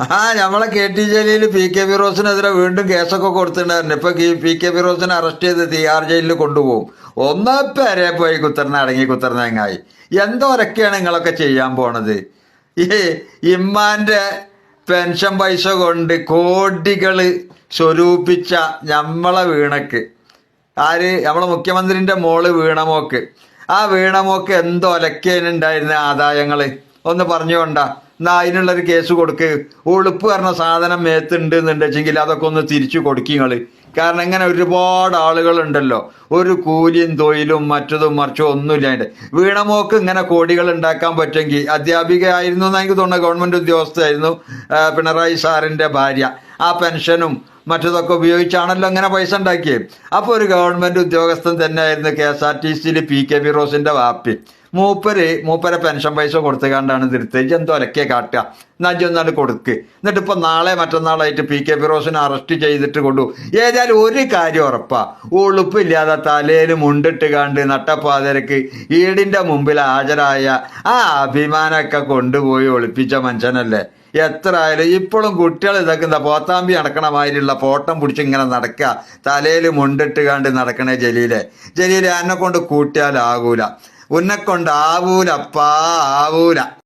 ആ നമ്മളെ K T Jaleel P K ഫിറോസിനെതിരെ വീണ്ടും കേസൊക്കെ കൊടുത്തിട്ടുണ്ടായിരുന്നു. ഇപ്പൊ പി കെ ഫിറോസിനെ അറസ്റ്റ് ചെയ്ത് തിഹാർ ജയിലിൽ കൊണ്ടുപോകും. ഒന്നാ പേരെ പോയി കുത്തർന്ന അടങ്ങി കുത്തർന്നങ്ങായി എന്തോരൊക്കെയാണ് നിങ്ങളൊക്കെ ചെയ്യാൻ പോണത്. ഈ ഇമ്മാന്റെ പെൻഷൻ പൈസ കൊണ്ട് കോടികൾ സ്വരൂപിച്ച ഞമ്മളെ വീണക്ക്. ആര്? നമ്മളെ മുഖ്യമന്ത്രിന്റെ മോൾ വീണമോക്ക്. ആ വീണമോക്ക് എന്തോലക്കേനുണ്ടായിരുന്ന ആദായങ്ങൾ? ഒന്ന് പറഞ്ഞുകൊണ്ടാ. എന്നാ അതിനുള്ളൊരു കേസ് കൊടുക്ക്. ഒളിപ്പ് പറഞ്ഞ സാധനം മേത്തുണ്ട് എന്നുണ്ടെച്ചെങ്കിൽ അതൊക്കെ ഒന്ന് തിരിച്ചു കൊടുക്കിങ്ങൾ കാരണം ഇങ്ങനെ ഒരുപാട് ആളുകളുണ്ടല്ലോ. ഒരു കൂലിയും തൊഴിലും മറ്റതും മറിച്ചും ഒന്നുമില്ലാണ്ട് വീണമോക്ക് ഇങ്ങനെ കോടികൾ ഉണ്ടാക്കാൻ പറ്റുമെങ്കിൽ അധ്യാപികയായിരുന്നു എന്ന് എനിക്ക് തോന്നുന്നു ഗവൺമെന്റ് ഉദ്യോഗസ്ഥയായിരുന്നു പിണറായി സാറിന്റെ ഭാര്യ. ആ പെൻഷനും മറ്റതൊക്കെ ഉപയോഗിച്ചാണല്ലോ അങ്ങനെ പൈസ ഉണ്ടാക്കിയത് അപ്പോൾ ഒരു ഗവൺമെന്റ് ഉദ്യോഗസ്ഥൻ തന്നെയായിരുന്നു കെ എസ് ആർ ടി സിയിൽ പി കെ ഫിറോസിന്റെ വാപ്പി. മൂപ്പര് മൂപ്പരെ പെൻഷൻ പൈസ കൊടുത്തുകൊണ്ടാണ് നിർത്തി എന്തോ ഒലക്കെ കാട്ടുക. എന്നാ ഒന്നാണ് കൊടുക്ക്. എന്നിട്ട് ഇപ്പൊ നാളെ മറ്റന്നാളായിട്ട് പി കെ ഫിറോസിനെ അറസ്റ്റ് ചെയ്തിട്ട് കൊണ്ടു ഏതായാലും ഒരു കാര്യം ഉറപ്പാ. ഉളുപ്പില്ലാതെ തലയിൽ മുണ്ടിട്ട് കണ്ട് നട്ടപ്പാതരക്ക് ഈടിന്റെ മുമ്പിൽ ഹാജരായ ആ അഭിമാനമൊക്കെ കൊണ്ടുപോയി ഒളിപ്പിച്ച മനുഷ്യനല്ലേ? എത്ര ആയാലും ഇപ്പോഴും കുട്ടികൾ ഇതൊക്കെ എന്താ പോത്താമ്പി നടക്കണ മാതിരിയുള്ള ഫോട്ടം പിടിച്ച് ഇങ്ങനെ നടക്കുക. തലയിൽ മുണ്ടിട്ട് കണ്ട് നടക്കണേ ജലീലെ. ജലീലെ എന്നെ കൊണ്ട് കൂട്ടിയാലാകൂല. ഉന്നെ കൊണ്ട് ആവൂലപ്പാ ആവൂല.